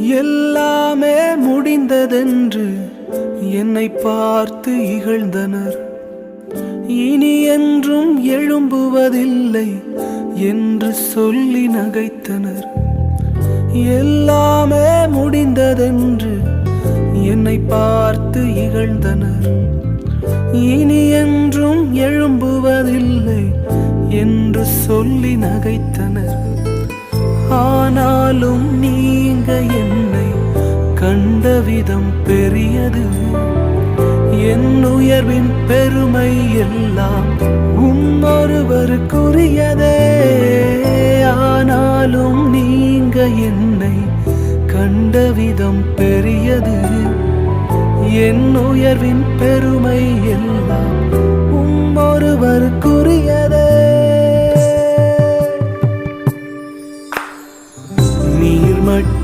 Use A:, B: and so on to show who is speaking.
A: எல்லாமே முடிந்ததென்று என்னை பார்த்து இகழ்ந்தனர். இனி என்றும் எழும்புவதில்லை என்று சொல்லி நகைத்தனர். எல்லாமே முடிந்ததென்று என்னை பார்த்து இகழ்ந்தனர். இனி என்றும் எழும்புவதில்லை என்று சொல்லி நகைத்தனர். ஆனாலும் நீ வந்த விதம் பெரியது. என் உயர்வின் பெருமை எல்லாம் உம்மொருவருக்குரியதே ஆனாலும் நீங்க என்னை கண்ட விதம் பெரியது. என் உயர்வின் பெருமை எல்லாம் உம்மொருவருக்குரியதே நீர் மட்டும்